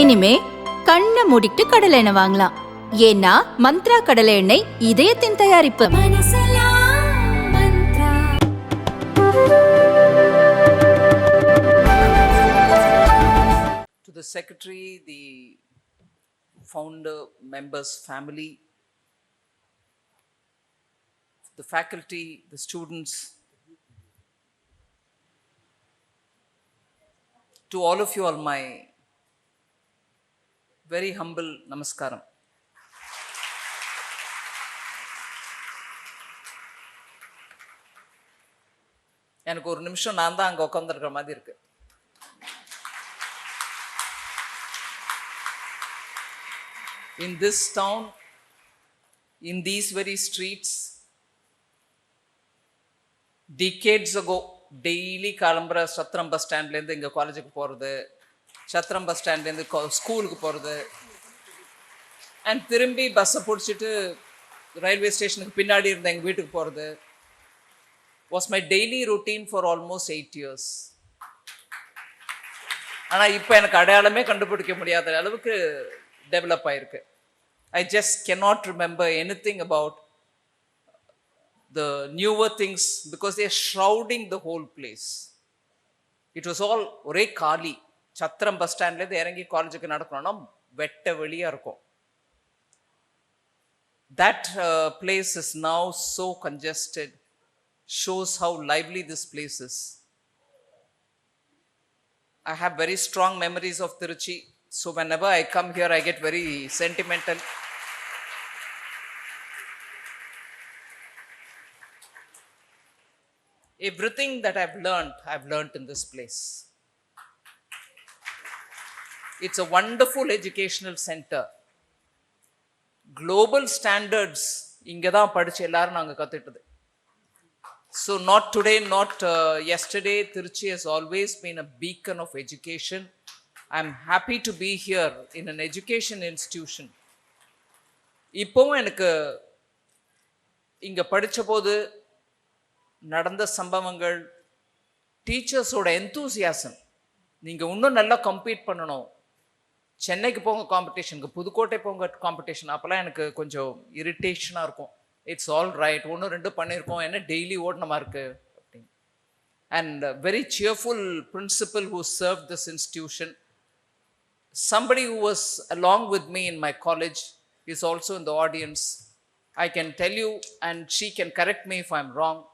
இனிமே கண்ணை மூடிட்டு கடலை எண்ணெய் வாங்கலாம் ஏன்னா மந்த்ரா கடலை எண்ணெய் இதயத்தின் தயாரிப்பு to the secretary, the founder, members, family, the faculty, the students, to all of you all my very humble நமஸ்காரம். எனக்கு ஒரு நிமிஷம் நான் தான் அங்கே உட்காந்துருக்கிற மாதிரி இருக்கு. In this town in these very streets decades ago daily கிளம்புற சத்திரம் பஸ் ஸ்டாண்ட்லேருந்து இங்கே காலேஜுக்கு போகிறது சத்திரம் பஸ் ஸ்டாண்ட்லேருந்து ஸ்கூலுக்கு போகிறது அண்ட் திரும்பி பஸ்ஸை பிடிச்சிட்டு ரயில்வே ஸ்டேஷனுக்கு பின்னாடி இருந்த எங்கள் வீட்டுக்கு போகிறது was my daily routine for almost eight years ஆனால் இப்போ எனக்கு அடையாளமே கண்டுபிடிக்க முடியாத அளவுக்கு டெவலப் ஆயிருக்கு. I just cannot remember anything about the newer things because they're shrouding the whole place it was all ஒரே காலி. சத்திரம் பஸ் ஸ்டாண்ட்லேருந்து இறங்கி காலேஜுக்கு நடக்கணும்னா வெட்ட வெளியாக இருக்கும் that uh, place is now so congested shows how lively this place is i have very strong memories of tiruchi so whenever i come here i get very sentimental everything that i've learned i've learned in this place It's a wonderful educational centre Global standards இங்கே தான் படித்து எல்லாரும் நாங்கள் கற்றுட்டது so not today not yesterday Trichy has always been a beacon of education I am happy to be here in an education institution இப்போவும் எனக்கு இங்கே படித்தபோது நடந்த சம்பவங்கள் டீச்சர்ஸோட எந்தூசியாசம் நீங்கள் இன்னும் நல்லா கம்ப்ளீட் பண்ணணும் சென்னைக்கு போங்க காம்படிஷனுக்கு புதுக்கோட்டை போங்க காம்படிஷன் அப்போல்லாம் எனக்கு கொஞ்சம் இரிட்டேஷனாக இருக்கும். இட்ஸ் ஆல் ரைட் ஒன்று ரெண்டு பண்ணியிருக்கோம் என்ன டெய்லி ஓடணுமா இருக்கு? அப்படின்னு. And very cheerful principal who serve this institution somebody who was along with me in my college is also in the audience. I can tell you, and she can correct me if I'm wrong.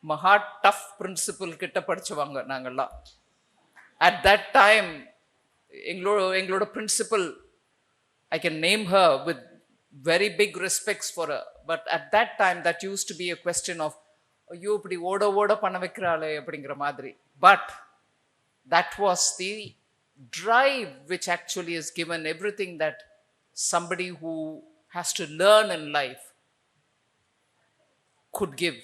மகா tough principal கிட்ட படிச்சவங்க நாங்கள்லாம். At that time எங்களோட எங்களோட principal I can name her with very big respects for but at that time that use to be a question of ஐயோ இப்படி ஓட ஓட பண்ண வைக்கிறாளே அப்படிங்கிற மாதிரி. But that was the drive which actually has given everything that somebody who has to learn in life could give.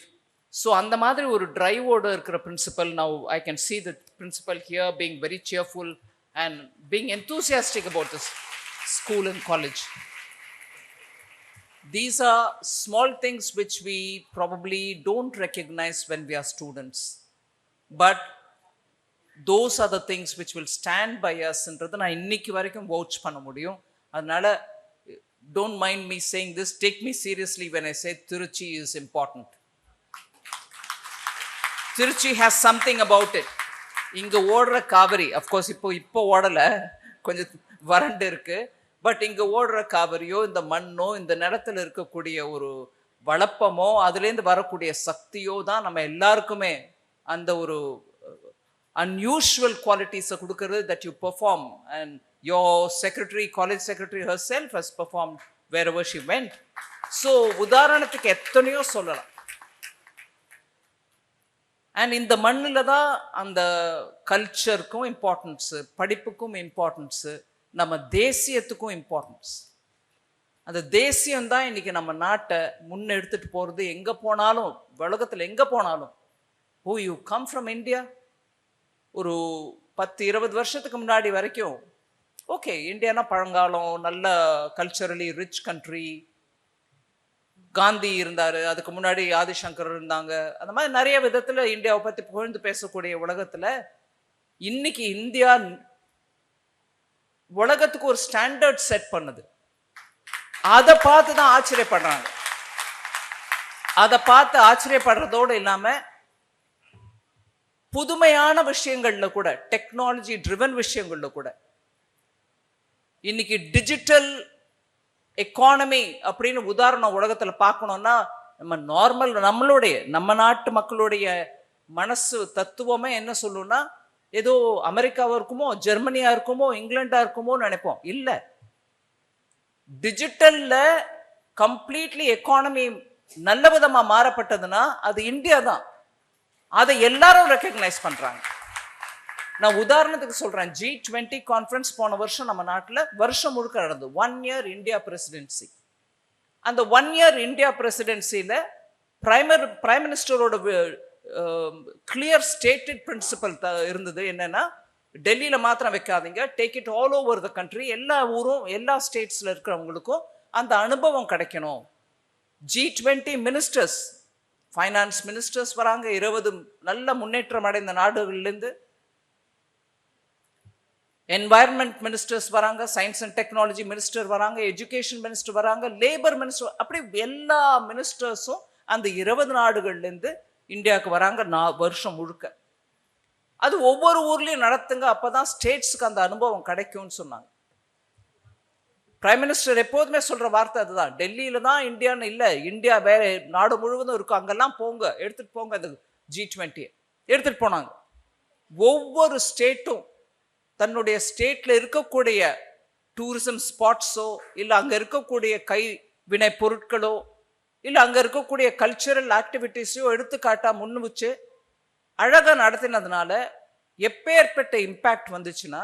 So அந்த மாதிரி ஒரு டிரைவோடு இருக்கிற principal now I can see the principal here being very cheerful and being enthusiastic about this school and college these are small things which we probably don't recognize when we are students but those are the things which will stand by அஸ்ன்றது நான் இன்னைக்கு வரைக்கும் vouch பண்ண முடியும் அதனால don't mind me saying this take me seriously when I say Trichy is important Trichy has something about it இங்கே ஓடுற Kaveri of course இப்போ இப்போ ஓடலை கொஞ்சம் வறண்டு இருக்குது பட் இங்கே ஓடுற காவிரியோ இந்த மண்ணோ இந்த நிலத்தில் இருக்கக்கூடிய ஒரு வளப்பமோ அதுலேருந்து வரக்கூடிய சக்தியோ தான் நம்ம எல்லாருக்குமே அந்த ஒரு uh, அன்யூஷுவல் குவாலிட்டிஸை கொடுக்கறது that and perform. Secretary college secretary herself herself has performed wherever she went so உதாரணத்துக்கு எத்தனையோ சொல்லலாம். அண்ட் இந்த மண்ணில் தான் அந்த கல்ச்சருக்கும் இம்பார்ட்டன்ஸு படிப்புக்கும் இம்பார்ட்டன்ஸு நம்ம தேசியத்துக்கும் இம்பார்ட்டன்ஸ் அந்த தேசியம் தான் இன்னைக்கு நம்ம நாட்டை முன்னெடுத்துட்டு போகிறது எங்கே போனாலும் உலகத்தில் எங்கே போனாலும். Oh you come from India ஒரு பத்து இருபது வருஷத்துக்கு முன்னாடி வரைக்கும் ஓகே இந்தியானா பழங்காலம் நல்ல கல்ச்சரலி ரிச் கண்ட்ரி காந்தி இருந்தார் அதுக்கு முன்னாடி ஆதிசங்கர் இருந்தாங்க. அந்த மாதிரி நிறைய விதத்தில் இந்தியாவை பற்றி புகழ்ந்து பேசக்கூடிய உலகத்தில் இன்னைக்கு இந்தியா உலகத்துக்கு ஒரு ஸ்டாண்டர்ட் செட் பண்ணுது. அதை பார்த்து தான் ஆச்சரியப்படுறாங்க. அதை பார்த்து ஆச்சரியப்படுறதோடு இல்லாமல் புதுமையான விஷயங்களில் கூட டெக்னாலஜி ட்ரிவன் விஷயங்களில் கூட இன்னைக்கு டிஜிட்டல் எக்கானமி அப்படின்னு உதாரணம் உலகத்தில் பார்க்கணும்னா நம்ம நார்மல் நம்மளுடைய நம்ம நாட்டு மக்களுடைய மனசு தத்துவமே என்ன சொல்லுன்னா ஏதோ அமெரிக்காவாக இருக்குமோ ஜெர்மனியாக இருக்குமோ இங்கிலாண்டாக இருக்குமோ நினைப்போம். இல்லை. டிஜிட்டலில் கம்ப்ளீட்லி எக்கானமி நல்ல விதமாக மாறப்பட்டதுன்னா அது இந்தியா தான். அதை எல்லாரும் ரெக்கக்னைஸ் பண்ணுறாங்க நான் உதாரணத்துக்கு சொல்கிறேன் ஜி டுவெண்ட்டி கான்ஃபரன்ஸ் போன வருஷம் நம்ம நாட்டில் வருஷம் முழுக்க நடந்தது. ஒன் இயர் இந்தியா பிரசிடென்சி அந்த ஒன் இயர் இந்தியா பிரசிடென்சியில் பிரைமர் பிரைம் மினிஸ்டரோட கிளியர் ஸ்டேட்டட் பிரின்சிபல் த இருந்தது. என்னென்னா டெல்லியில் மாத்திரம் வைக்காதீங்க. Take it all over the country எல்லா ஊரும் எல்லா ஸ்டேட்ஸில் இருக்கிறவங்களுக்கும் அந்த அனுபவம் கிடைக்கணும். G twenty ministers finance ministers வராங்க. இருபது நல்ல முன்னேற்றம் அடைந்த நாடுகள்லேருந்து என்வாயர்மெண்ட் மினிஸ்டர்ஸ் வராங்க சயின்ஸ் அண்ட் டெக்னாலஜி மினிஸ்டர் வராங்க எஜுகேஷன் மினிஸ்டர் வராங்க லேபர் மினிஸ்டர் அப்படி எல்லா மினிஸ்டர்ஸும் அந்த இருபது நாடுகள்லேருந்து இந்தியாவுக்கு வராங்க நான் வருஷம் முழுக்க. அது ஒவ்வொரு ஊர்லேயும் நடத்துங்க அப்போ தான் ஸ்டேட்ஸுக்கு அந்த அனுபவம் கிடைக்கும்னு சொன்னாங்க. பிரைம் மினிஸ்டர் எப்போதுமே சொல்கிற வார்த்தை அதுதான் டெல்லியில் தான் இந்தியான்னு இல்லை இந்தியா வேற நாடு முழுவதும் இருக்கும் அங்கெல்லாம் போங்க எடுத்துகிட்டு போங்க அந்த ஜி டுவெண்ட்டி எடுத்துகிட்டு போனாங்க. ஒவ்வொரு ஸ்டேட்டும் தன்னுடைய ஸ்டேட்டில் இருக்கக்கூடிய டூரிசம் ஸ்பாட்ஸோ இல்லை அங்கே இருக்கக்கூடிய கை வினை பொருட்களோ இல்லை அங்கே இருக்கக்கூடிய கல்ச்சுரல் ஆக்டிவிட்டீஸையோ எடுத்துக்காட்டாக முன்னு வச்சு அழகாக நடத்தினதுனால எப்பேற்பட்ட இம்பேக்ட் வந்துச்சுன்னா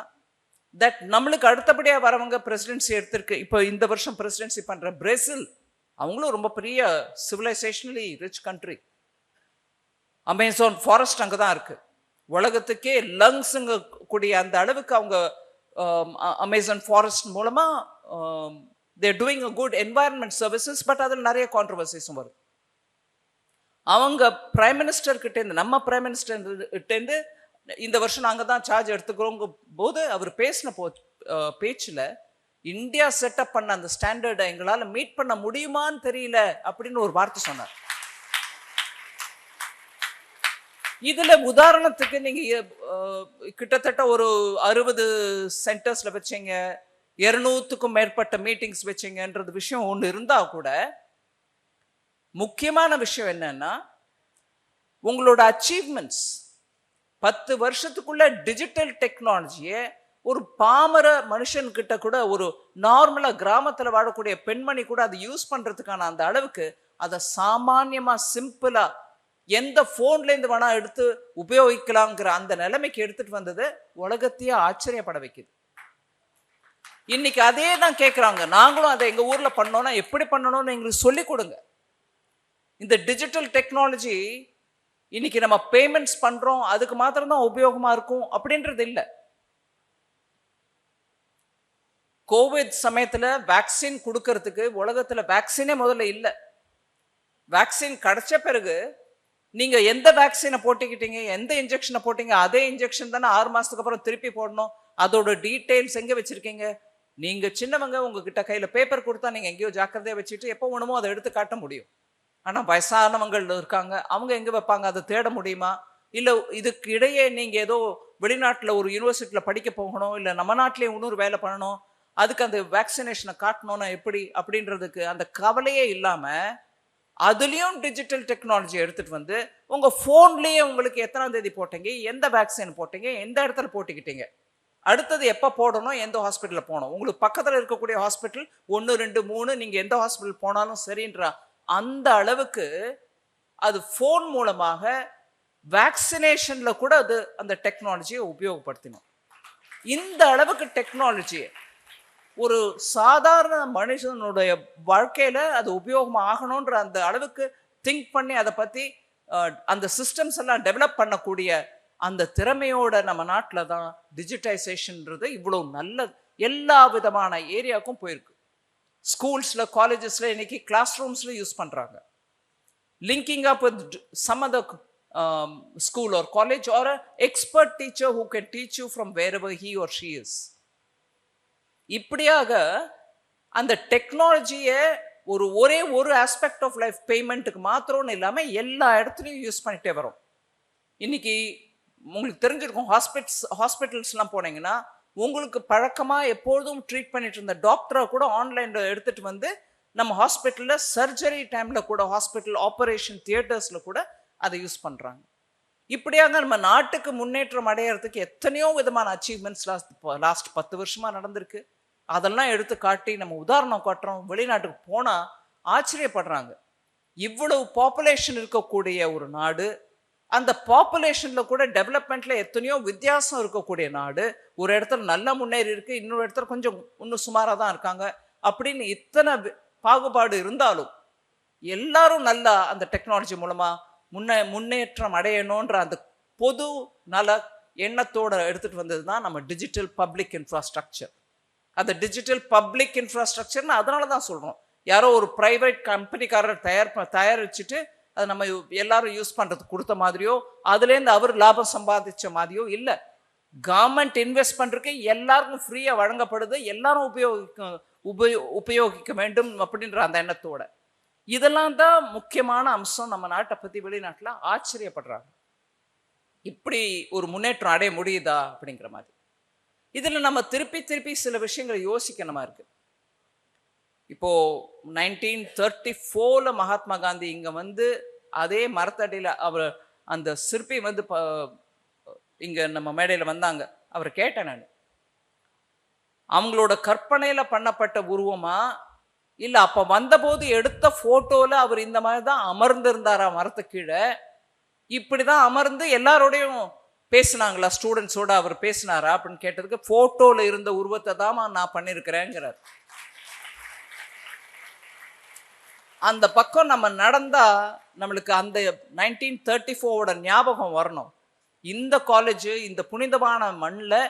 தட் நம்மளுக்கு அடுத்தபடியாக வரவங்க பிரசிடென்சி எடுத்திருக்கு. இப்போ இந்த வருஷம் பிரசிடென்சி பண்ணுற பிரேசில் அவங்களும் ரொம்ப பெரிய civilisationally rich country Amazon forest அங்கே தான் இருக்குது உலகத்துக்கே லங்ஸுங்க கூடிய அந்த அளவுக்கு அவங்க um, அமேசான் ஃபாரஸ்ட் மூலமா they're doing a good environment services but அதில் நிறைய கான்ட்ரவர்சிஸும் வருது அவங்க பிரைம் மினிஸ்டர்கிட்டேருந்து நம்ம பிரைம் மினிஸ்டர் கிட்டேருந்து இந்த வருஷம் நாங்கள் தான் சார்ஜ் எடுத்துக்கிறோங்க போது அவர் பேசின போ பேச்சில் இந்தியா செட்டப் பண்ண அந்த ஸ்டாண்டர்டை எங்களால் மீட் பண்ண முடியுமான்னு தெரியல அப்படின்னு ஒரு வார்த்தை சொன்னார். இதுல உதாரணத்துக்கு நீங்க கிட்டத்தட்ட ஒரு அறுபது சென்டர்ஸ்ல வச்சீங்க இருநூத்துக்கும் மேற்பட்ட மீட்டிங்ஸ் வச்சீங்கன்றது விஷயம் ஒன்று இருந்தா கூட முக்கியமான விஷயம் என்னன்னா உங்களோட அச்சீவ்மெண்ட்ஸ் பத்து வருஷத்துக்குள்ள டிஜிட்டல் டெக்னாலஜியை ஒரு பாமர மனுஷன்கிட்ட கூட ஒரு நார்மலாக கிராமத்தில் வாழக்கூடிய பெண்மணி கூட அதை யூஸ் பண்ணுறதுக்கான அந்த அளவுக்கு அதை சாமானியமாக சிம்பிளாக எந்த ஃபோன்லேருந்து வேணால் எடுத்து உபயோகிக்கலாங்கிற அந்த நிலைமைக்கு எடுத்துட்டு வந்தது உலகத்தையே ஆச்சரியப்பட வைக்குது. இன்னைக்கு அதே தான் கேட்குறாங்க நாங்களும் அதை எங்கள் ஊரில் பண்ணோன்னா எப்படி பண்ணணும்னு எங்களுக்கு சொல்லி கொடுங்க. இந்த டிஜிட்டல் டெக்னாலஜி இன்னைக்கு நம்ம பேமெண்ட்ஸ் பண்ணுறோம் அதுக்கு மாத்திரம்தான் உபயோகமாக இருக்கும் அப்படின்றது இல்லை. கோவிட் சமயத்தில் வேக்சின் கொடுக்கறதுக்கு உலகத்தில் வேக்சினே முதல்ல இல்லை. வேக்சின் கிடைச்ச பிறகு நீங்க எந்த வேக்சினை போட்டுக்கிட்டீங்க எந்த இன்ஜெக்ஷனை போட்டீங்க அதே இன்ஜெக்ஷன் தானே ஆறு மாசத்துக்கு அப்புறம் திருப்பி போடணும். அதோட டீட்டெயில்ஸ் எங்க வச்சிருக்கீங்க? நீங்க சின்னவங்க உங்ககிட்ட கையில பேப்பர் கொடுத்தா நீங்க எங்கேயோ ஜாக்கிரதையா வச்சுட்டு எப்போ வேணுமோ அதை எடுத்து காட்ட முடியும். ஆனா வயசானவங்கள் இருக்காங்க அவங்க எங்க வைப்பாங்க? அதை தேட முடியுமா? இல்ல இதுக்கு இடையே நீங்க ஏதோ வெளிநாட்டில் ஒரு யூனிவர்சிட்டியில் படிக்க போகணும் இல்லை நம்ம நாட்டிலே இன்னொரு வேலை பண்ணணும் அதுக்கு அந்த வேக்சினேஷனை காட்டணும்னா எப்படி? அப்படின்றதுக்கு அந்த கவலையே இல்லாமல் அதுலேயும் டிஜிட்டல் டெக்னாலஜி எடுத்துகிட்டு வந்து உங்கள் ஃபோன்லேயே உங்களுக்கு எத்தனாம் தேதி போட்டீங்க எந்த வேக்சின் போட்டீங்க எந்த இடத்துல போட்டுக்கிட்டீங்க? அடுத்தது எப்போ போடணும் எந்த ஹாஸ்பிட்டலில் போகணும்? உங்களுக்கு பக்கத்தில் இருக்கக்கூடிய ஹாஸ்பிட்டல் ஒன்று ரெண்டு மூணு நீங்கள் எந்த ஹாஸ்பிட்டல் போனாலும் சரின்றா அந்த அளவுக்கு அது ஃபோன் மூலமாக வேக்சினேஷனில் கூட அது அந்த டெக்னாலஜியை உபயோகப்படுத்தினோம். இந்த அளவுக்கு டெக்னாலஜியை ஒரு சாதாரண மனுஷனுடைய வாழ்க்கையில் அது உபயோகம் ஆகணுன்ற அந்த அளவுக்கு திங்க் பண்ணி அதை பற்றி அந்த சிஸ்டம்ஸ் எல்லாம் டெவலப் பண்ணக்கூடிய அந்த திறமையோட நம்ம நாட்டில் தான் டிஜிட்டைசேஷன்ன்றது இவ்வளோ நல்ல எல்லா விதமான ஏரியாவுக்கும் போயிருக்கு. ஸ்கூல்ஸில் காலேஜஸில் இன்றைக்கி கிளாஸ் ரூம்ஸில் யூஸ் பண்ணுறாங்க linking up with some of the our college or expert teacher who can teach you from wherever he or she is இப்படியாக அந்த டெக்னாலஜியை ஒரு ஒரே ஒரு ஆஸ்பெக்ட் ஆஃப் லைஃப் பேமெண்ட்டுக்கு மாத்திரம்னு இல்லாமல் எல்லா இடத்துலையும் யூஸ் பண்ணிகிட்டே வரோம். இன்றைக்கி உங்களுக்கு தெரிஞ்சிருக்கும் ஹாஸ்பிட்டல்ஸ் ஹாஸ்பிட்டல்ஸ்லாம் போனீங்கன்னா உங்களுக்கு பழக்கமாக எப்பொழுதும் ட்ரீட் பண்ணிட்டு இருந்த டாக்டரை கூட ஆன்லைனில் எடுத்துகிட்டு வந்து நம்ம ஹாஸ்பிட்டலில் சர்ஜரி டைமில் கூட ஹாஸ்பிட்டல் ஆப்ரேஷன் தியேட்டர்ஸில் கூட அதை யூஸ் பண்ணுறாங்க இப்படியாக நம்ம நாட்டுக்கு முன்னேற்றம் அடையிறதுக்கு எத்தனையோ விதமான அச்சீவ்மெண்ட்ஸ் லாஸ்ட் லாஸ்ட் பத்து வருஷமாக நடந்திருக்கு. அதெல்லாம் எடுத்து காட்டி நம்ம உதாரணம் காட்டுறோம். வெளிநாட்டுக்கு போனால் ஆச்சரியப்படுறாங்க. இவ்வளவு பாப்புலேஷன் இருக்கக்கூடிய ஒரு நாடு அந்த பாப்புலேஷனில் கூட டெவலப்மெண்ட்டில் எத்தனையோ வித்தியாசம் இருக்கக்கூடிய நாடு ஒரு இடத்துல நல்லா முன்னேறி இருக்குது இன்னொரு இடத்துல கொஞ்சம் இன்னும் சுமாராக தான் இருக்காங்க அப்படின்னு இத்தனை பாகுபாடு இருந்தாலும் எல்லாரும் நல்லா அந்த டெக்னாலஜி மூலமாக முன்னே முன்னேற்றம் அடையணுன்ற அந்த பொது நல எண்ணத்தோடு எடுத்துகிட்டு வந்தது தான் நம்ம டிஜிட்டல் பப்ளிக் இன்ஃப்ராஸ்ட்ரக்சர் அந்த டிஜிட்டல் பப்ளிக் இன்ஃப்ராஸ்ட்ரக்சர்னு அதனால தான் சொல்கிறோம் யாரோ ஒரு ப்ரைவேட் கம்பெனிக்காரர் தயார் தயாரிச்சுட்டு அதை நம்ம எல்லாரும் யூஸ் பண்ணுறதுக்கு கொடுத்த மாதிரியோ அதுலேருந்து அவர் லாபம் சம்பாதிச்ச மாதிரியோ இல்லை. கவர்மெண்ட் இன்வெஸ்ட் பண்ணுறக்கு எல்லாருக்கும் ஃப்ரீயாக வழங்கப்படுது எல்லாரும் உபயோகிக்க உபயோ உபயோகிக்க வேண்டும் அப்படின்ற அந்த எண்ணத்தோட. இதெல்லாம் தான் முக்கியமான அம்சம் நம்ம நாட்டை பற்றி வெளிநாட்டில் ஆச்சரியப்படுறாங்க. இப்படி ஒரு முன்னேற்றம் அடைய முடியுதா அப்படிங்கிற மாதிரி. இதில் நம்ம திருப்பி திருப்பி சில விஷயங்களை யோசிக்கணுமா இருக்கு? இப்போ நைன்டீன் தேர்ட்டி ஃபோரில் மகாத்மா காந்தி இங்கே வந்து அதே மரத்தடியில் அவர் அந்த சிற்பி வந்து ப- இங்கே நம்ம மேடையில் வந்தாங்க. அவர் கேட்டேன் நான். அவங்களோட கற்பனையில் பண்ணப்பட்ட உருவமா? இல்லை அப்போ வந்தபோது எடுத்த ஃபோட்டோவில் அவர் இந்த மாதிரி தான் அமர்ந்திருந்தாரா மரத்து கீழே? இப்படி தான் அமர்ந்து எல்லாரோடையும் பேசினாங்களா? ஸ்டூடெண்ட்ஸோட அவர் பேசினாரா? அப்படின்னு கேட்டதுக்கு ஃபோட்டோவில் இருந்த உருவத்தை தான் நான் பண்ணியிருக்கிறேங்கிறார் அந்த பக்கம் நம்ம நடந்தால் நம்மளுக்கு அந்த நைன்டீன் தேர்ட்டி ஃபோரோட ஞாபகம் வரணும். இந்த காலேஜ் இந்த புனிதமான மண்ணில்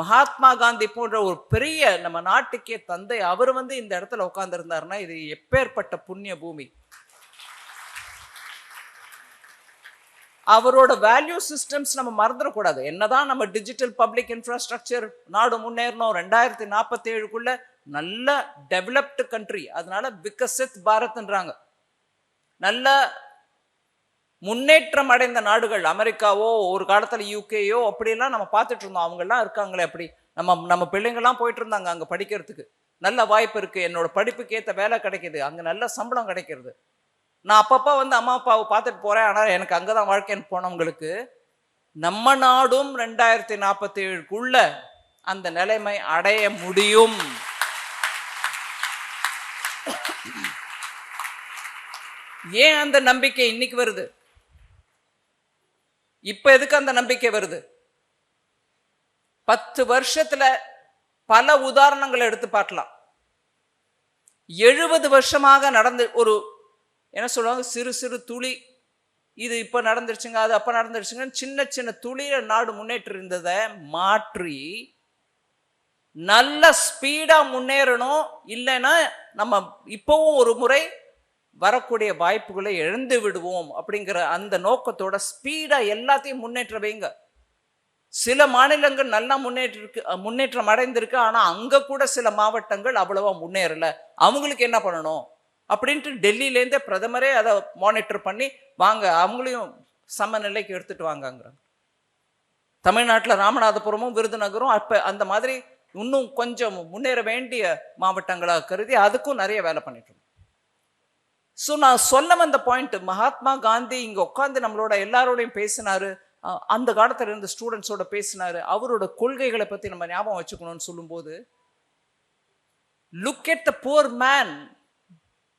மகாத்மா காந்தி போன்ற ஒரு பெரிய நம்ம நாட்டுக்கே தந்தை அவர் வந்து இந்த இடத்துல உட்காந்துருந்தாருன்னா இது எப்பேற்பட்ட புண்ணிய பூமி. அவரோட வேல்யூ சிஸ்டம்ஸ் நம்ம மறந்துடக்கூடாது. என்னதான் நம்ம டிஜிட்டல் பப்ளிக் இன்ஃப்ராஸ்ட்ரக்சர் நாடு முன்னேறணும் ரெண்டாயிரத்தி நாற்பத்தி ஏழுக்குள்ள நல்ல டெவலப்டு கண்ட்ரி அதனால விகசித் பாரத்ன்றாங்க. நல்ல முன்னேற்றம் அடைந்த நாடுகள் அமெரிக்காவோ ஒரு காலத்தில் யூகேயோ அப்படியெல்லாம் நம்ம பார்த்துட்டு இருந்தோம் அவங்கெல்லாம் இருக்காங்களே அப்படி. நம்ம நம்ம பிள்ளைங்கெல்லாம் போயிட்டு இருந்தாங்க அங்கே படிக்கிறதுக்கு. நல்ல வாய்ப்பு இருக்குது என்னோட படிப்புக்கு ஏற்ற வேலை கிடைக்கிது. அங்கே நல்ல சம்பளம் கிடைக்கிறது. நான் அப்பப்போ வந்து அம்மா அப்பாவை பார்த்துட்டு போகிறேன் ஆனால் எனக்கு அங்கே தான் வாழ்க்கைன்னு போனவங்களுக்கு நம்ம நாடும் ரெண்டாயிரத்தி நாற்பத்தி ஏழுக்குள்ள அந்த நிலைமை அடைய முடியும். ஏன் அந்த நம்பிக்கை இன்னைக்கு வருது? இப்ப எதுக்கு அந்த நம்பிக்கை வருது? பத்து வருஷத்துல பல உதாரணங்களை எடுத்து பார்க்கலாம். எழுபது வருஷமாக நடந்து ஒரு என்ன சொல்லுவாங்க சிறு சிறு துளி. இது இப்போ நடந்துருச்சுங்க அது அப்போ நடந்துருச்சுங்கன்னு சின்ன சின்ன துளியில் நாடு முன்னேற்றம் இருந்ததை மாற்றி நல்ல ஸ்பீடாக முன்னேறணும். இல்லைன்னா நம்ம இப்போவும் ஒரு முறை வரக்கூடிய வாய்ப்புகளை இழந்து விடுவோம் அப்படிங்கிற அந்த நோக்கத்தோட ஸ்பீடாக எல்லாத்தையும் முன்னேற்ற வைங்க. சில மாநிலங்கள் நல்லா முன்னேற்றிருக்கு முன்னேற்றம் அடைந்திருக்கு. ஆனால் அங்கே கூட சில மாவட்டங்கள் அவ்வளவா முன்னேறலை. அவங்களுக்கு என்ன பண்ணணும்? அப்படின்ட்டு டெல்லியிலேருந்தே பிரதமரே அதை மானிட்டர் பண்ணி வாங்க அவங்களையும் சமநிலைக்கு எடுத்துட்டு வாங்கங்கிறாங்க. தமிழ்நாட்டில் ராமநாதபுரமும் விருதுநகரும் அப்போ அந்த மாதிரி இன்னும் கொஞ்சம் முன்னேற வேண்டிய மாவட்டங்களாக கருதி அதுக்கும் நிறைய வேலை பண்ணிட்டு ஸோ நான் சொல்ல வந்த பாயிண்ட் மகாத்மா காந்தி இங்கே உட்காந்து நம்மளோட எல்லாரோடையும் பேசினாரு. அந்த காலத்தில் இருந்த ஸ்டூடெண்ட்ஸோட பேசினார். அவரோட கொள்கைகளை பற்றி நம்ம ஞாபகம் வச்சுக்கணும்னு சொல்லும்போது look at the poor man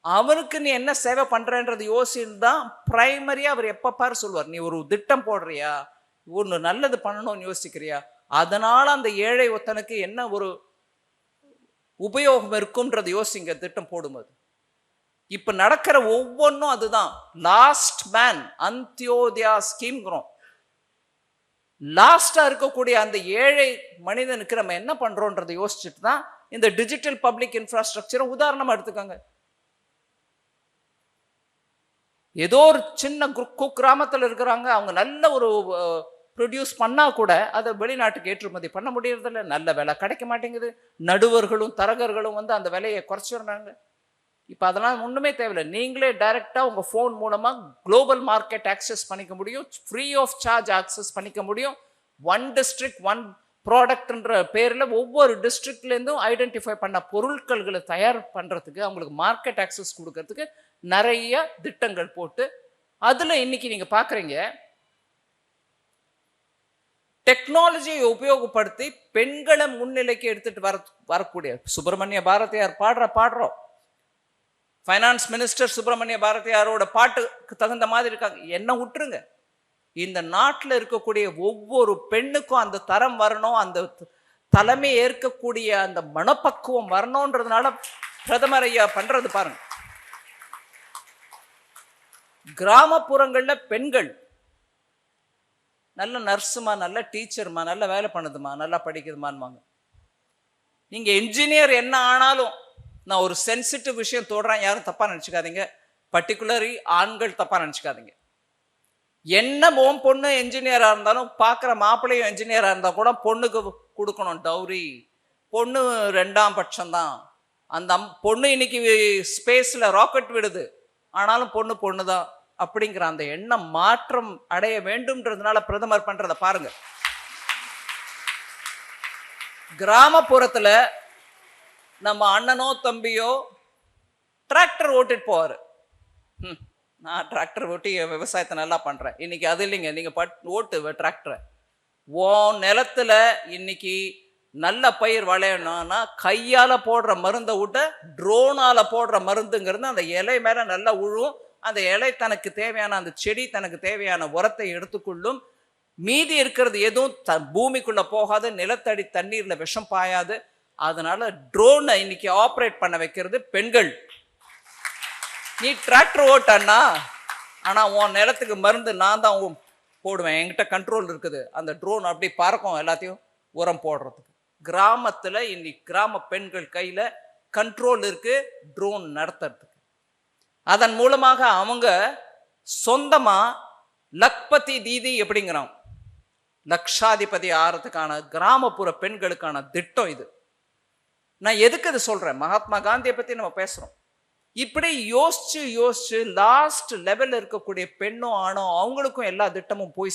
அவனுக்கு நீ என்ன சேவை பண்ணுறன்றது யோசின்னு தான் ப்ரைமரியாக அவர் எப்போ பாரு சொல்லுவார் நீ ஒரு திட்டம் போடுறியா? ஒன்று நல்லது பண்ணணும்னு யோசிக்கிறியா? அதனால் அந்த ஏழை ஒத்தனுக்கு என்ன ஒரு உபயோகம் இருக்கும்ன்றது யோசிங்க திட்டம் போடும்போது. இப்போ நடக்கிற ஒவ்வொன்றும் அதுதான். லாஸ்ட் மேன் அந்தியோதயா ஸ்கீம்ங்கிறோம் லாஸ்டாக இருக்கக்கூடிய அந்த ஏழை மனிதனுக்கு நம்ம என்ன பண்ணுறோன்றதை யோசிச்சுட்டு தான் இந்த டிஜிட்டல் பப்ளிக் இன்ஃப்ராஸ்ட்ரக்சரை உதாரணமாக எடுத்துக்கோங்க. ஏதோ ஒரு சின்ன குரு- குக்கிராமத்தில் இருக்கிறாங்க. அவங்க நல்ல ஒரு ப்ரொடியூஸ் பண்ணால் கூட அதை வெளிநாட்டுக்கு ஏற்றுமதி பண்ண முடியறதில்ல. நல்ல விலை கிடைக்க மாட்டேங்குது. நடுவர்களும் தரகர்களும் வந்து அந்த விலையை குறைச்சிடுறாங்க. இப்போ அதெல்லாம் ஒன்றுமே தேவையில்லை. நீங்களே டைரெக்டாக உங்கள் ஃபோன் மூலமாக குளோபல் மார்க்கெட் ஆக்சஸ் பண்ணிக்க முடியும். ஃப்ரீ ஆஃப் சார்ஜ் ஆக்சஸ் பண்ணிக்க முடியும். ஒன் டிஸ்ட்ரிக்ட் ஒன் ப்ராடக்ட்ன்ற பேரில் ஒவ்வொரு டிஸ்ட்ரிக்ட்லேருந்தும் ஐடென்டிஃபை பண்ண பொருட்கள்களை தயார் பண்ணுறதுக்கு அவங்களுக்கு மார்க்கெட் ஆக்சஸ் கொடுக்கறதுக்கு நிறைய திட்டங்கள் போட்டு அதில் இன்னைக்கு நீங்கள் பார்க்குறீங்க டெக்னாலஜியை உபயோகப்படுத்தி பெண்களை முன்னிலைக்கு எடுத்துட்டு வர வரக்கூடிய சுப்பிரமணிய பாரதியார் பாடுற பாடுறோம். ஃபைனான்ஸ் மினிஸ்டர் சுப்பிரமணிய பாரதியாரோட பாட்டுக்கு தகுந்த மாதிரி இருக்காங்க. என்ன விட்டுருங்க. இந்த நாட்டில் இருக்கக்கூடிய ஒவ்வொரு பெண்ணுக்கும் அந்த தரம் வரணும் அந்த தலைமை ஏற்கக்கூடிய அந்த மனப்பக்குவம் வரணுன்றதுனால பிரதமர் ஐயா பண்றது பாருங்க. கிராமப்புறங்களில் பெண்கள் நல்ல நர்ஸுமா நல்ல டீச்சர்மா நல்ல வேலை பண்ணுதுமா நல்லா படிக்குதுமான்வாங்க நீங்கள் என்ஜினியர் என்ன ஆனாலும் நான் ஒரு சென்சிட்டிவ் விஷயம் தொடுறேன் யாரும் தப்பாக நினச்சிக்காதீங்க. பர்டிகுலரி ஆண்கள் தப்பாக நினச்சிக்காதீங்க. என்ன ஓம் பொண்ணு என்ஜினியராக இருந்தாலும் பார்க்குற மாப்பிள்ளையும் என்ஜினியராக இருந்தால் கூட பொண்ணுக்கு கொடுக்கணும் டௌரி பொண்ணு ரெண்டாம் பட்சம்தான். அந்த பொண்ணு இன்னைக்கு ஸ்பேஸில் ராக்கெட் விடுது. ஆனாலும் பொண்ணு பொண்ணு தான் அப்படிங்கிற அந்த எண்ணம் மாற்றம் அடைய வேண்டும்ன்றதுனால பிரதமர் பண்றத பாருங்க. கிராமப்புறத்துல நம்ம அண்ணனோ தம்பியோ டிராக்டர் ஓட்டிட்டு போவார். ம், நான் டிராக்டர் ஓட்டி என் விவசாயத்தை நல்லா பண்ணுறேன் இன்னைக்கு அது இல்லைங்க. நீங்கள் பட் ஓட்டு டிராக்டரை ஓ நிலத்துல இன்னைக்கு நல்ல பயிர் விளையணும்னா கையால் போடுற மருந்தை விட்ட ட்ரோனால் போடுற மருந்துங்கிறது அந்த இலை மேலே நல்லா உழுவும். அந்த இலை தனக்கு தேவையான அந்த செடி தனக்கு தேவையான உரத்தை எடுத்துக்கொள்ளும். மீதி இருக்கிறது எதுவும் த பூமிக்குள்ளே போகாது நிலத்தடி தண்ணீரில் விஷம் பாயாது. அதனால ட்ரோனை இன்னைக்கு ஆப்ரேட் பண்ண வைக்கிறது பெண்கள். நீ டிராக்டர் ஓட்டன்னா ஆனால் உன் நிலத்துக்கு மருந்து நான் தான் போடுவேன். என்கிட்ட கண்ட்ரோல் இருக்குது. அந்த ட்ரோன் அப்படி பறக்கும் எல்லாத்தையும் உரம் போடுறதுக்கு. கிராமத்தில் இன்னைக்கு கிராம பெண்கள் கையில் கண்ட்ரோல் இருக்கு ட்ரோன் நடத்துறதுக்கு. அதன் மூலமாக அவங்க சொந்தமாக லக்பதி தீதி எப்படிங்கிறான்? லக்ஷாதிபதி ஆறதுக்கான கிராமப்புற பெண்களுக்கான திட்டம் இது. நான் எதுக்கு இது சொல்கிறேன் மகாத்மா காந்தியை பற்றி நம்ம பேசுகிறோம் இப்படி யோசிச்சு யோசிச்சு லாஸ்ட் லெவலில் இருக்கக்கூடிய பெண்ணும் ஆணும் அவங்களுக்கும் எல்லா திட்டமும் போய்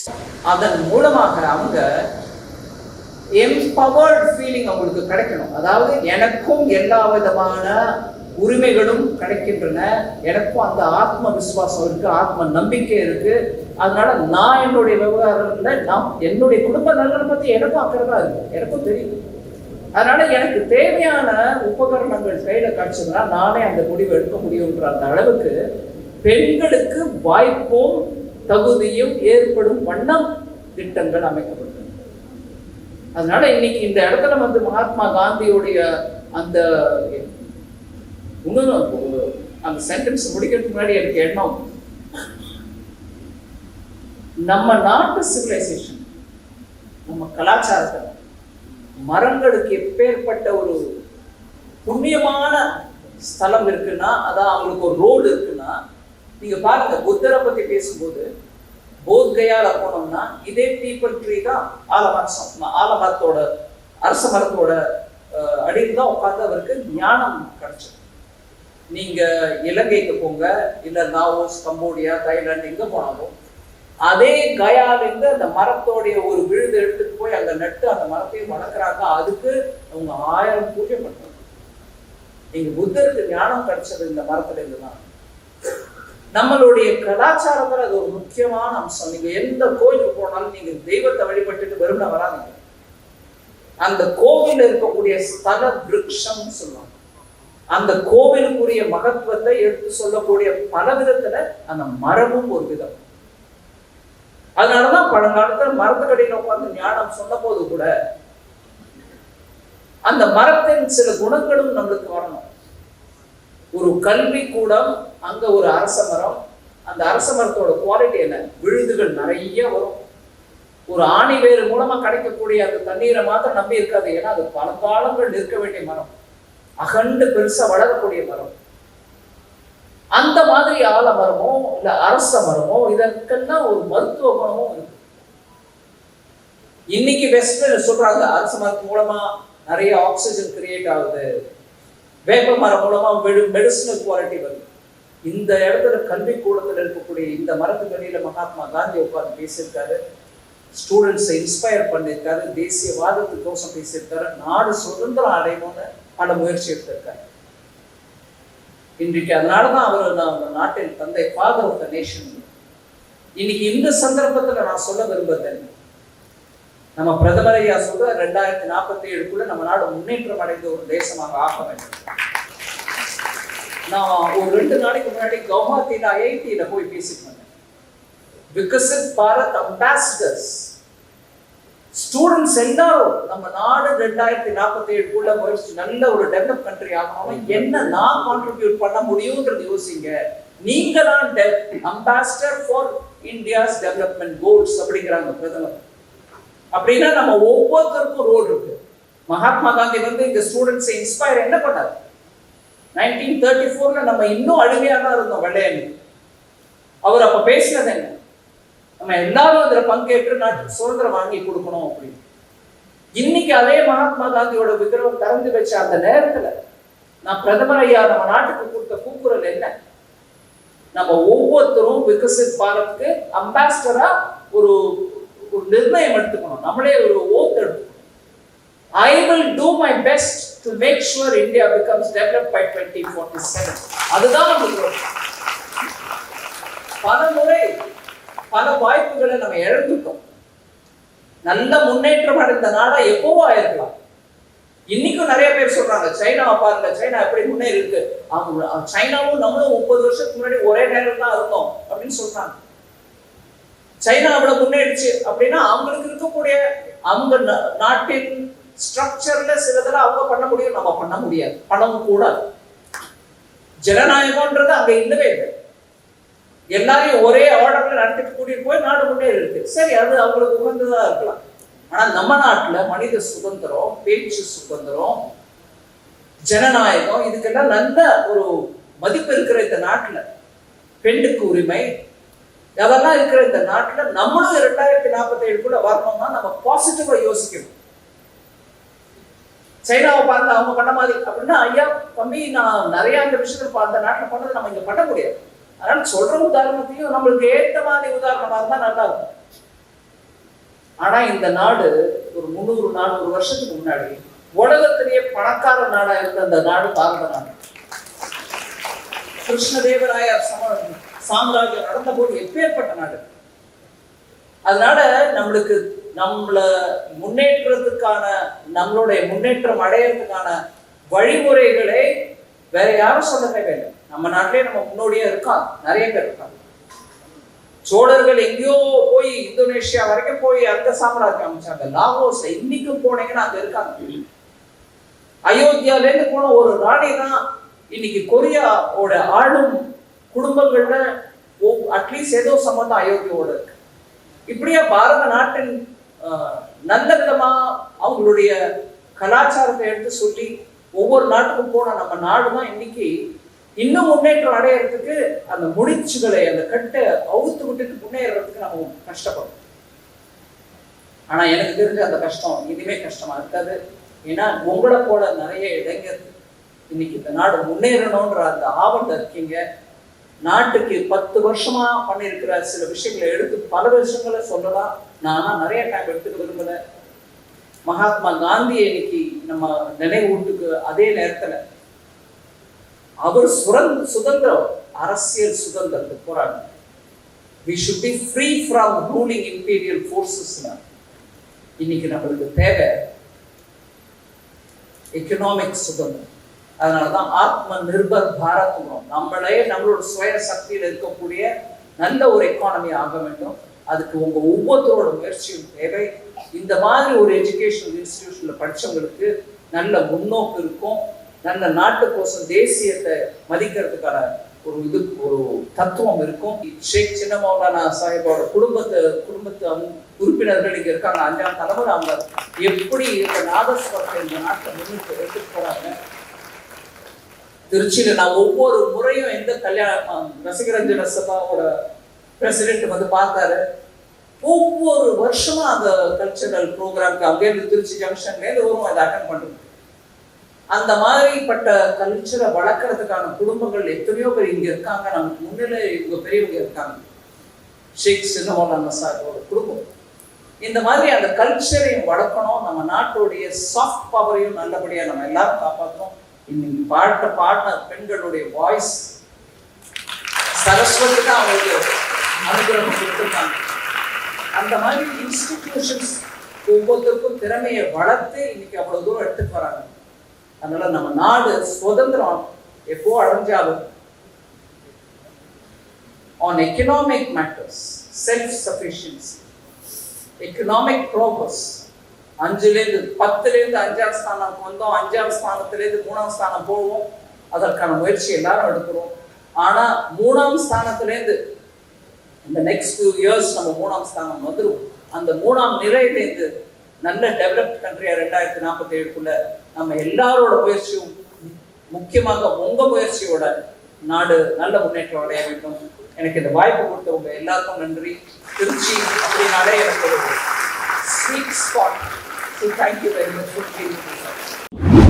அதன் மூலமாக அவங்க எம்பவர்ட் ஃபீலிங் அவங்களுக்கு கிடைக்கணும். அதாவது எனக்கும் எல்லா விதமான உரிமைகளும் கிடைக்கின்றன. எனக்கும் அந்த ஆத்ம விசுவாசம் இருக்கு ஆத்ம நம்பிக்கை இருக்கு. அதனால நான் என்னுடைய விவகாரத்தில் நான் என்னுடைய குடும்ப நலனை பத்தி எனக்கும் அக்கறதா இருக்கு. எனக்கும் தெரியும். அதனால எனக்கு தேவையான உபகரணங்கள் கையில கிடைச்சதுன்னா நானே அந்த முடிவு எடுக்க முடியுன்ற அந்த அளவுக்கு பெண்களுக்கு வாய்ப்பும் தகுதியும் ஏற்படும் வண்ணம் திட்டங்கள் அமைக்கப்படும். அதனால இன்னைக்கு இந்த இடத்துல வந்து மகாத்மா காந்தியுடைய அந்த இன்னும் அந்த சென்டென்ஸ் முடிக்கிறதுக்கு முன்னாடி எனக்கு எண்ணம் நம்ம நாட்டு சிவிலைசேஷன் நம்ம கலாச்சாரத்தை மரங்களுக்கு எப்பேற்பட்ட ஒரு புண்ணியமான ஸ்தலம் இருக்குன்னா அதான் அவங்களுக்கு ஒரு ரோடு இருக்குன்னா நீங்க பாருங்க புத்தரை பத்தி பேசும்போது போத்கயால போனோம்னா இதே பீப்பிள் ட்ரீ தான் ஆலமரசம் ஆலமரத்தோட அரச மரத்தோட அடியில் தான் உட்காந்து அவருக்கு ஞானம் கிடைச்சது. நீங்க இலங்கைக்கு போங்க இல்ல லாவோஸ் கம்போடியா தாய்லாந்து எங்க போனாலும் அதே கயாலேருந்து அந்த மரத்தோடைய ஒரு விழுது எடுத்துட்டு போய் அங்க நட்டு அந்த மரத்தையும் வளர்க்குறாங்க. அதுக்கு அவங்க ஆயிரம் பூஜை பண்றாங்க நீங்க புத்தருக்கு ஞானம் கிடைச்சது இந்த மரத்துல இருந்து தான் நம்மளுடைய கலாச்சாரத்துல அது ஒரு முக்கியமான அம்சம். நீங்க எந்த கோயிலுக்கு போனாலும் நீங்க தெய்வத்தை வழிபட்டுட்டு வெறுமன வராதீங்க. அந்த கோவில் இருக்கக்கூடிய ஸ்தல விருட்சம்னு சொல்லுவாங்க. அந்த கோவிலுக்குரிய மகத்துவத்தை எடுத்து சொல்லக்கூடிய பல விதத்துல அந்த மரமும் ஒரு விதம். அதனாலதான் பழங்காலத்துல மரத்துக்கடியில உட்கார்ந்து ஞானம் சொன்ன போது கூட அந்த மரத்தின் சில குணங்களும் நம்மளுக்கு வரணும். ஒரு கல்வி கூடம் அங்க ஒரு அரச மரம். அந்த அரச மரத்தோட குவாலிட்டி என்ன? விழுதுகள் நிறைய வரும். ஒரு ஆணி வேறு மூலமா கிடைக்கக்கூடிய அந்த தண்ணீரை மாத்திரம் நம்பி இருக்காது. ஏன்னா அது பல காலங்கள் நிற்க வேண்டிய மரம். அகண்டு பெருசா வளரக்கூடிய மரம். அந்த மாதிரி ஆலமரமோ இல்ல அரச மரமோ இதற்கெல்லாம் ஒரு மருத்துவ குணமும் இருக்கு. இன்னைக்கு வெஸ்ட்ல சொல்றாங்க. அரச மரத்து மூலமா நிறைய ஆக்சிஜன் கிரியேட் ஆகுது. வேப்ப மரம் மூலமா மெடிசினல் குவாலிட்டி வருது இந்த இடத்துல கல்வி கூடத்தில் இருக்கக்கூடிய இந்த மரத்துக்கு அடியில மகாத்மா காந்தி உட்கார்ந்து பேசியிருக்காரு. ஸ்டூடெண்ட்ஸை இன்ஸ்பயர் பண்ணியிருக்காரு. தேசியவாதத்துக்கோசம் பேசியிருக்காரு. நாடு சுதந்திரம் அடையணும்னு பல முயற்சி எடுத்திருக்காரு. இன்றைக்கு அதனாலதான் அவர் நம்ம நாட்டின் தந்தை ஃபாதர் ஆஃப் த நேஷன் இன்னைக்கு இந்த சந்தர்ப்பத்துல நான் சொல்ல விரும்புறது நம்ம பிரதமரையா சொல்ற ரெண்டாயிரத்தி நாற்பத்தி ஏழுக்குள்ள நம்ம நாடு முன்னேற்றம் அடைந்த ஒரு தேசமாக ஆக வேண்டும். நான் ஒரு ரெண்டு நாளைக்கு முன்னாடி கவுஹாத்தியில் ஐஐடியில் போய் பேசிட்டு விகசித் பாரத் அம்பாசிடர்ஸ் ஸ்டூடெண்ட்ஸ் எல்லாரும் நம்ம நாடு ரெண்டாயிரத்தி நாற்பத்தி ஏழுக்குள்ள முயற்சி நல்ல ஒரு டெவலப் கண்ட்ரி ஆகணும் என்ன நான் கான்ட்ரிபியூட் பண்ண முடியும்ன்றது யோசிங்க. நீங்க தான் ambassador for India's development goals அப்படிங்கிறாங்க பிரதமர். அப்படின்னா நம்ம ஒவ்வொருத்தருக்கும் ரோல் இருக்கு. மகாத்மா காந்தி வந்து இந்த ஸ்டூடெண்ட்ஸை இன்ஸ்பயர் என்ன பண்ணாரு? நைன்டீன் தேர்ட்டி ஃபோர்ல நம்ம இன்னும் அழுமையாக தான் இருந்தோம் வெள்ளையன். அவர் அப்ப பேசினது என்ன? நம்ம எல்லாரும் அதில் பங்கேற்று நாட்டுக்கு சுதந்திரம் வாங்கி கொடுக்கணும் அப்படின்னு. இன்னைக்கு அதே மகாத்மா காந்தியோட விக்கிரகம் திறந்து வச்ச அந்த நேரத்துல நான் பிரதமர் ஐயா நம்ம நாட்டுக்கு கொடுத்த கூக்குரல் என்ன? நம்ம ஒவ்வொருத்தரும் விகசித் பாரத்துக்கு அம்பாசிடரா ஒரு ஒரு நிர்ணயம் எடுத்துக்கணும். நம்மளே ஒரு ஓட்டு எடுத்துக்கணும். I will do my best to make sure India becomes develop by twenty forty seven அதுதான் பல முறை பல வாய்ப்புகளை நம்ம இழந்துட்டோம். நல்ல முன்னேற்றம் அடைந்த நாடா எப்பவோ ஆயிருக்கலாம். இன்னைக்கும் நிறைய பேர் சொல்றாங்க சைனாவை பாருங்க சைனா எப்படி முன்னேறி இருக்கு? அவங்க சைனாவும் நம்மளும் முப்பது வருஷத்துக்கு முன்னாடி ஒரே நேரம் தான் இருந்தோம் அப்படின்னு சொல்றாங்க. சைனா அவ்வளவு முன்னேறிச்சு அப்படின்னா அவங்களுக்கு இருக்கக்கூடிய அவங்க நாட்டின் ஸ்ட்ரக்சர்ல சிலதெல்லாம் அவங்க பண்ண முடியும் நம்ம பண்ண முடியாது. பணமும் கூடாது. ஜனநாயகம்ன்றது அங்க இல்லவே இல்லை. எல்லாரையும் ஒரே ஆர்டர்ல நடத்திட்டு கூட்டிட்டு போய் நாடு முன்னேறி இருக்கு. சரி அது அவங்களுக்கு உகந்ததா இருக்கலாம். ஆனா நம்ம நாட்டுல மனித சுதந்திரம் பேச்சு சுதந்திரம் ஜனநாயகம் இதுக்கெல்லாம் நல்ல ஒரு மதிப்பு இருக்கிற இந்த நாட்டுல. பெண்ணுக்கு உரிமை அதெல்லாம் இருக்கிற இந்த நாட்டுல நம்மளும் ரெண்டாயிரத்தி நாற்பத்தி ஏழுக்குள்ள வரணும்னா நம்ம பாசிட்டிவா யோசிக்கணும். சைனாவை பார்த்து அவங்க பண்ண மாதிரி அப்படின்னா ஐயா தம்பி நான் நிறைய அந்த விஷயத்தில் அந்த நாட்டில் பண்ணது நம்ம இங்க பண்ண முடியாது. அதனால சொல்ற உதாரணத்தையும் நம்மளுக்கு ஏற்ற மாதிரி உதாரணமா இருந்தா நல்லா இருக்கும் ஆனா இந்த நாடு ஒரு முந்நூறு நானூறு வருஷத்துக்கு முன்னாடி உலகத்திலேயே பணக்கார நாடா இருந்த அந்த நாடு பாரத நாடு. கிருஷ்ணதேவராயர் சம சாம்ராஜ்யம் நடந்த போது எப்பேற்பட்ட நாடு? அதனால நம்மளுக்கு நம்மள முன்னேற்றத்துக்கான நம்மளுடைய முன்னேற்றம் அடையறதுக்கான வழிமுறைகளை வேற யாரும் சொல்லவே தேவையில்லை நம்ம நாட்டிலே நம்ம முன்னோடியா இருக்காங்க நிறைய பேர் இருக்காங்க. சோழர்கள் எங்கேயோ போய் இந்தோனேஷியா வரைக்கும் போய் அந்த சாம்ராஜ்யம் அமைச்சாங்க. லாகோஸ் இன்னைக்கும் போனீங்கன்னா அங்க இருக்காங்க. அயோத்தியால இருந்து போன ஒரு ராணி தான் இன்னைக்கு கொரியாவோட ஆளும் குடும்பங்கள்ல அட்லீஸ்ட் ஏதோ சம்பந்தம் அயோத்தியோட இருக்கு. இப்படியா பாரத நாட்டின் நல்ல விதமா அவங்களுடைய கலாச்சாரத்தை எடுத்து சொல்லி ஒவ்வொரு நாட்டுக்கும் போன நம்ம நாடு தான் இன்னைக்கு இன்னும் முன்னேற்றம் அடையறதுக்கு அந்த முடிச்சுகளை அந்த கட்டை அவுத்து விட்டுட்டு முன்னேறதுக்கு நம்ம கஷ்டப்படும். ஆனா எனக்கு தெரிஞ்ச அந்த கஷ்டம் இனிமே கஷ்டமா இருக்காது. ஏன்னா உங்களை போல நிறைய இளைஞர் இன்னைக்கு இந்த நாடு முன்னேறணும்ன்ற அந்த ஆபத்தை இருக்கீங்க. நாட்டுக்கு பத்து வருஷமா பண்ணியிருக்கிற சில விஷயங்களை எடுத்து பல விஷயங்களை சொல்லலாம் நான் நிறைய டைம் எடுத்துக்க விரும்பல. மகாத்மா காந்தியை இன்னைக்கு நம்ம நினைவூட்டுக்கு அதே நேரத்துல அவர் சுரந்த சுதந்திரம் அரசியல் சுதந்திரத்தை போராடினார் we should be free from ruling imperial forces இன்னைக்கு நம்மளுக்கு தேவை எக்கனாமிக் சுதந்திரம். அதனாலதான் ஆத்ம நிர்பர் பாரத்ங்கிறோம் நம்மளே நம்மளோட சுய சக்தியில் இருக்கக்கூடிய நல்ல ஒரு எக்கானமி ஆக வேண்டும். அதுக்கு உங்க ஒவ்வொருத்தரோட முயற்சியும் தேவை. இந்த மாதிரி ஒரு எஜுகேஷனல் இன்ஸ்டிடியூஷன்ல படிச்சவங்களுக்கு நல்ல முன்னோக்கு இருக்கும். நல்ல நாட்டுக்கோசம் தேசியத்தை மதிக்கிறதுக்கான ஒரு இது ஒரு தத்துவம் இருக்கும். ஷேக் சின்ன மௌலானா சாஹிப்போட குடும்பத்தை குடும்பத்து உறுப்பினர்கள் இங்க இருக்காங்க. அஞ்சாம் தலைமுறை அவங்க எப்படி இந்த நாதஸ்வரத்தை இந்த நாட்டை முன்னிட்டு எடுத்துட்டு போறாங்க திருச்சியில நான் ஒவ்வொரு முறையும் எந்த கல்யாணம் ரசிகரஞ்சன சபாவோட பிரசிடென்ட் வந்து பார்த்தாரு. ஒவ்வொரு வருஷமும் அந்த கல்ச்சரல் ப்ரோக்ராம்க்கு அங்கேருந்து திருச்சி ஜங்ஷன்லேருந்து ஒரு அதை அட்டன் பண்ணுவோம் அந்த மாதிரிப்பட்ட கல்ச்சரை வளர்க்கறதுக்கான குடும்பங்கள் எத்தனையோ பேர் இங்க இருக்காங்க. நமக்கு முன்னிலை இவங்க பெரியவங்க இருக்காங்க. ஷேக் சின்னமோலான சாரோட குடும்பம். இந்த மாதிரி அந்த கல்ச்சரையும் வளர்க்கணும். நம்ம நாட்டுடைய சாஃப்ட் பவரையும் நல்லபடியா நம்ம எல்லாரும் காப்பாற்றணும் இன்னைக்கு பாட்ட பாடின பெண்களுடைய வாய்ஸ் சரஸ்வதி தான் அவங்களுக்கு அனுகிரகம் கொடுத்துருக்காங்க. அந்த மாதிரி இன்ஸ்டிடியூஷன்ஸ் ஒவ்வொருத்தருக்கும் திறமையை வளர்த்து இன்னைக்கு அவ்வளவு தூரம் எடுத்துட்டு வராங்க. அதனால நம்ம நாடு சுதந்திரம் எப்போ அடைஞ்சாலும் on economic matters self sufficiency economic progress அஞ்சுலேருந்து பத்துலேருந்து அஞ்சாம் ஸ்தானம் வந்தோம். அஞ்சாம் ஸ்தானத்துலேருந்து மூணாம் ஸ்தானம் போவோம். அதற்கான முயற்சி எல்லாரும் எடுக்கிறோம். ஆனால் மூணாம் ஸ்தானத்துலேருந்து இந்த நெக்ஸ்ட் டூ இயர்ஸ் நம்ம மூணாம் ஸ்தானம் வந்துடும் அந்த மூணாம் நிலையிலேருந்து நல்ல டெவலப்ட் கண்ட்ரியாக ரெண்டாயிரத்தி நாற்பத்தி ஏழுக்குள்ள நம்ம எல்லாரோட முயற்சியும் முக்கியமாக உங்கள் முயற்சியோட நாடு நல்ல முன்னேற்றம் அடைய வேண்டும். எனக்கு இந்த வாய்ப்பு கொடுத்தவங்க எல்லாருக்கும் நன்றி. திருச்சி அப்படின்னாலே எனக்கு ஒரு sweet spot So thank you very much for being with us.